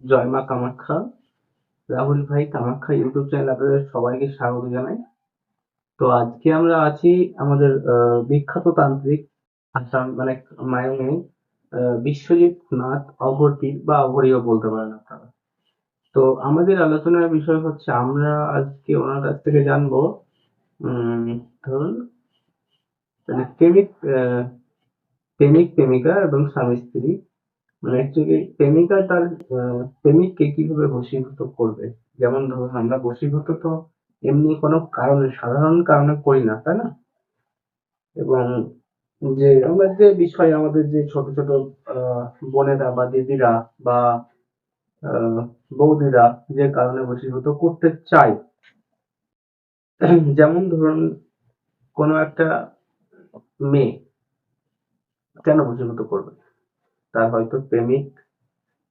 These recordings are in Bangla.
জয় মা কামাখ্যা। রাহুল ভাই, কামাখ্যা ইউটিউব চ্যানেল আপনাদের সবাইকে স্বাগত জানাই। তো আজকে আমরা আছি আমাদের বিখ্যাত তান্ত্রিক আসাম মানে মায়ঙে বিশ্বজিৎ নাথ অঘরপীর বা অঘরীয় বলতে পারেন আপনারা। তো আমাদের আলোচনার বিষয় হচ্ছে, আমরা আজকে ওনার কাছ থেকে জানব ধরুন মানে প্রেমিক প্রেমিক, প্রেমিকা এবং স্বামী স্ত্রী। মানে অ্যাকচুয়ালি প্রেমিকা তার প্রেমিককে কীভাবে বশীভূত করবে? যেমন ধরুন, আমরা বশীভূত তো এমনি কোনো কারণে, সাধারণ কারণে করি না, তাই না? এবং যে আমরা যে বিষয় আমাদের যে ছোট ছোট বোনেরা বা দিদিরা বা বৌদিরা যে কারণে বশীভূত করতে চায়, যেমন ধরুন কোনো একটা মেয়ে কেন বশীভূত করবে? তার হয়তো প্রেমিক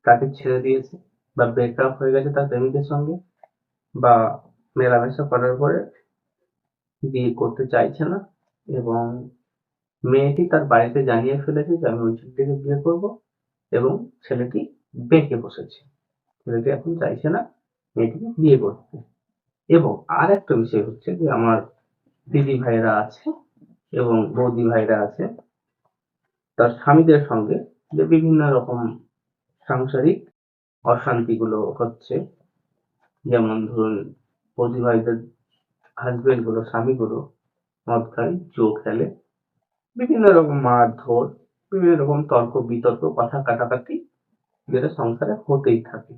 তাকে ছেড়ে দিয়েছে বা ব্রেকআপ হয়ে গেছে তার প্রেমিকের সঙ্গে বা মেলামেশা করার পরে বিয়ে করতে চাইছে না এবং মেয়েটি তার বাড়িতে জানিয়ে ফেলেছে যে আমি ওই ছেলেটিকে বিয়ে করব এবং ছেলেটি বেঁকে বসেছে। ছেলেটি এখন চাইছে না মেয়েটিকে বিয়ে করতে। এবং আর একটা বিষয় হচ্ছে যে আমার দিদি ভাইরা আছে এবং বৌদি ভাইরা আছে, তার স্বামীদের সঙ্গে বিভিন্ন রকম সাংসারিক অশান্তিগুলো হচ্ছে। যেমন ধরুন বৌদি ভাইদের হাজবেন্ডগুলো স্বামীগুলো মদ খায়, জো খেলে। বিভিন্ন রকম মারধর, বিভিন্ন রকম তর্ক বিতর্ক, কথা কাটাকাটি যেটা সংসারে হতেই থাকে।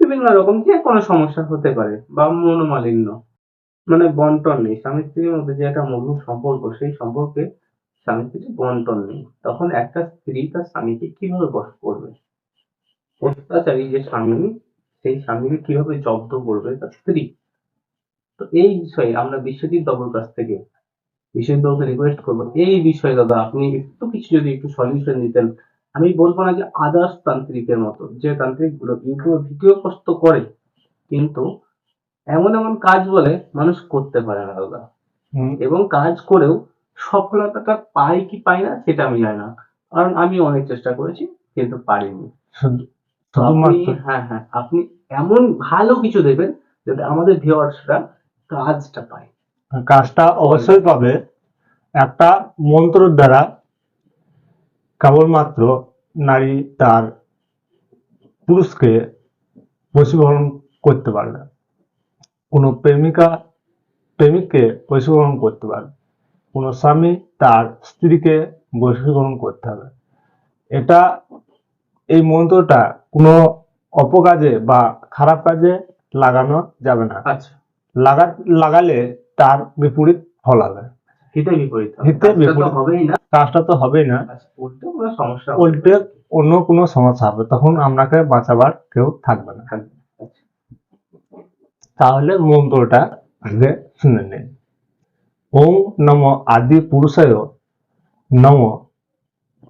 বিভিন্ন রকম যে কোনো সমস্যা হতে পারে বা মনোমালিন্য। মানে বন্টন নেই। স্বামী স্ত্রীর মধ্যে যে একটা মধুর সম্পর্ক, সেই সম্পর্কে স্বামী স্ত্রীর বন্টন নেই। তখন একটা স্ত্রী তার স্বামীকে কীভাবে বশ করবে? অত্যাচারী যে স্বামী সেই স্বামীকে কীভাবে জব্দ করবে তার স্ত্রী? তো এই বিষয়ে আমরা বিশ্বজিৎ বাবুর কাছ থেকে বিশ্বজিৎ বাবুকে রিকোয়েস্ট করব এই বিষয়ে দাদা আপনি একটু কিছু যদি একটু সলিউশন দিতেন। আমি বলব না যে আদার্স তান্ত্রিকের মতো যে তান্ত্রিকগুলো ইউটিউবে ভিডিও পোস্ট করে কিন্তু এমন এমন কাজ বলে মানুষ করতে পারে না দাদা। এবং কাজ করেও সফলতাটা পাই কি পাই না সেটা আমি জানি না। কারণ আমি অনেক চেষ্টা করেছি কিন্তু পারিনি। আপনি হ্যাঁ হ্যাঁ আপনি এমন ভালো কিছু দেবেন যাতে আমাদের ভিউয়ার্সরা কাজটা পায়। কাজটা অবশ্যই পাবে। একটা মন্ত্রের দ্বারা কেবলমাত্র নারী তার পুরুষকে বশীকরণ করতে পারবে কোনো প্রেমিকা প্রেমিককে বশীকরণ করতে পারবে কোনো স্বামী তার স্ত্রীকে বশীকরণ করতে হবে। এটা এই মন্ত্রটা কোনো অপকাজে বা খারাপ কাজে লাগানো যাবে না। আচ্ছা। লাগা লাগালে তার বিপরীত ফল হবে। হিতে বিপরীত হিতে। হবেই না। কাজটা তো হবেই না। আচ্ছা, কোনো সমস্যা উল্টে অন্য কোনো সমস্যা হবে। তখন আপনাকে বাঁচাবার কেউ থাকবে না। তাহলে মন্ত্রটা আগে শুনে নিন। ওম নম আদি পুরুষায় নম।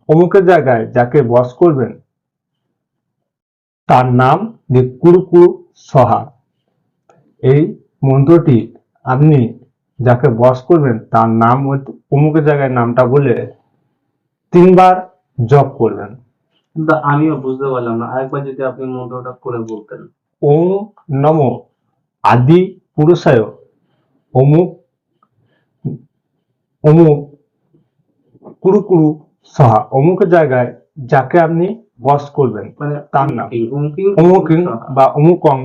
অমুকের জায়গায় যাকে বস করবেন তার নাম যে কুরুকুরু সহা। এই মন্ত্রটি আপনি যাকে বস করবেন তার নাম অমুকের জায়গায় নামটা বলে তিনবার জপ করবেন। কিন্তু আমিও বুঝতে পারলাম না আরেকবার যদি আপনি মন্ত্রটা করে বলতেন। ওম নম আদি পুরুষায় অমুক অমুক কুরু কুরু সহা। অমুকের জায়গায় যাকে আপনি বস করবেন মানে তার নাম। অমুকিং বা অমুকং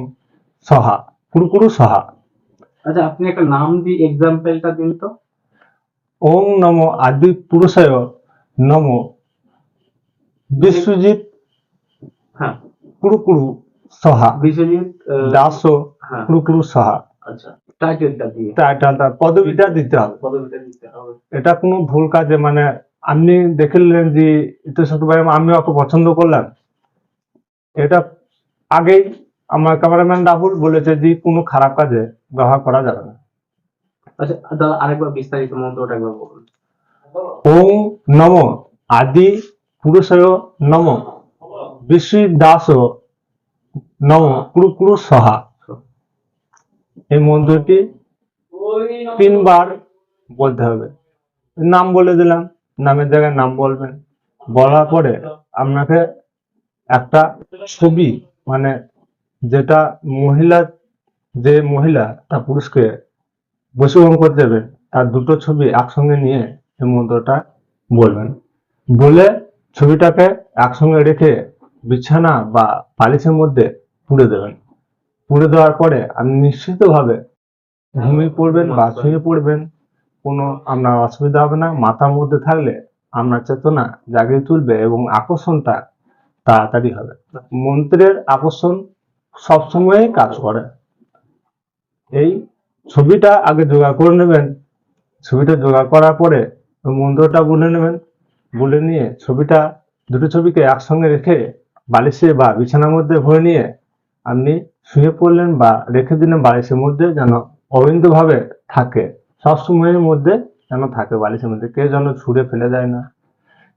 সহা কুরু কুরু সহা। আচ্ছা আপনি একটা নাম দিয়ে এক্সাম্পলটা দিন তো। ওম নম আদি পুরুষায় নম। বিশ্বজিৎ হ্যাঁ। কুরু কুরু সহা। বিশ্বজিৎ দাস হ্যাঁ। কুরু কুরু সহা। আচ্ছা টাইটেলটা দিয়ে। টাইটেলটা পদবিটা দিতে হবে। পদবিটা দিতে হবে। এটা কোনো ভুল কাজে মানে আপনি দেখে নিলেন যে এটা ভাই আমি ওকে পছন্দ করলাম। এটা আগেই আমার ক্যামেরাম্যান রাহুল বলেছে যে কোনো খারাপ কাজে ব্যবহার করা যাবে না। আচ্ছা দাদা আরেকবার বিস্তারিত মন্ত্রটা একবার বলুন। ওম নম আদি পুরুষয় নম। বিশ্ব দাস নম কুরু কুরু সহা। এই মন্ত্রটি তিনবার বলতে হবে। নাম বলে দিলাম, নামের জায়গায় নাম বলবেন। বলার পরে আপনাকে একটা ছবি মানে যেটা মহিলা, যে মহিলা তার পুরুষকে বশীকরণ করে দেবে, তার দুটো ছবি একসঙ্গে নিয়ে এই মন্ত্রটা বলবেন। বলে ছবিটাকে একসঙ্গে রেখে বিছানা বা পালিশের মধ্যে পুড়ে দেবেন। পুড়ে দেওয়ার পরে আপনি নিশ্চিতভাবে ঘুমিয়ে পড়বেন বা শুয়ে পড়বেন কোনো আপনার অসুবিধা হবে না মাথার মধ্যে থাকলে আপনার চেতনা জাগিয়ে তুলবে এবং আকর্ষণটা তাড়াতাড়ি হবে। মন্ত্রের আকর্ষণ সবসময়ই কাজ করে। এই ছবিটা আগে জোগাড় করে নেবেন। ছবিটা জোগাড় করার পরে মন্ত্রটা বলে নেবেন। বলে নিয়ে ছবিটা দুটো ছবিকে একসঙ্গে রেখে বালিশে বা বিছানার মধ্যে ভরে নিয়ে আপনি শুয়ে পড়লেন বা রেখে দিলেন বালিশের মধ্যে যেন অবিন্দভাবে থাকে। সব সময়ের মধ্যে যেন থাকে বালিশের মধ্যে। কেউ যেন ছুঁড়ে ফেলে দেয় না।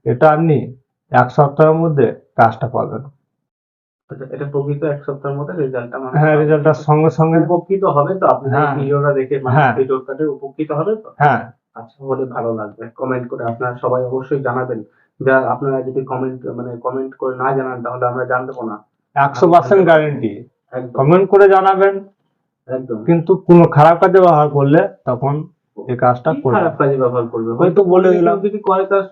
এটা আপনি এক সপ্তাহের মধ্যে কাজটা পাবেন। আচ্ছা, এটা প্রকৃত এক সপ্তাহের মধ্যে রেজাল্টটা মানে হ্যাঁ সঙ্গে সঙ্গে উপকৃত হবে তো? আপনার হ্যাঁ। ভিডিওটা দেখে হ্যাঁ। ভিডিওটাতে উপকৃত হবে তো? হ্যাঁ। আচ্ছা হলে ভালো লাগবে। কমেন্ট করে আপনারা সবাই অবশ্যই জানাবেন। যা আপনারা যদি কমেন্ট মানে কমেন্ট করে না জানান তাহলে আমরা জানব না। একশো পার্সেন্ট গ্যারেন্টি কমেন্ট করে জানাবেন। একদম। কিন্তু কোনো খারাপ কাজে ব্যবহার করলে তখন এই কাজটা করবে খারাপ কাজে ব্যবহার করবে? হয়তো বলে দিলাম। যদি করে তার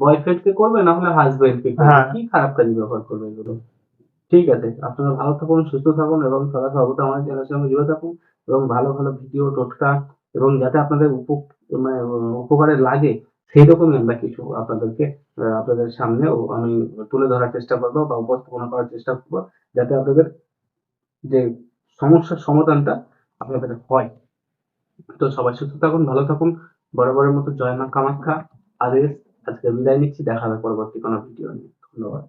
বয়ফ্রেন্ড কে করবে না হলে হাজবেন্ড কে হ্যাঁ। কি খারাপ কাজে ব্যবহার করবে এগুলো? ঠিক আছে আপনারা ভালো থাকুন সুস্থ থাকুন এবং সদা সর্বদা আমাদের চ্যানেলের সঙ্গে জুড়ে থাকুন এবং ভালো ভালো ভিডিও টোটকা এবং যাতে আপনাদের উপ- মানে উপকারে লাগে সেই রকমই আমরা কিছু আপনাদেরকে আপনাদের সামনে আমি তুলে ধরার চেষ্টা করব বা উপস্থাপনা করার চেষ্টা করব যাতে আপনাদের যে সমস্যার সমাধানটা আপনাদের হয়। তো সবাই সুস্থ থাকুন, ভালো থাকুন। বরাবরের মতো জয় মা কামাখ্যা। আদেশ, আজকে বিদায় নিচ্ছি। দেখা হবে পরবর্তী কোনো ভিডিও নিয়ে। ধন্যবাদ।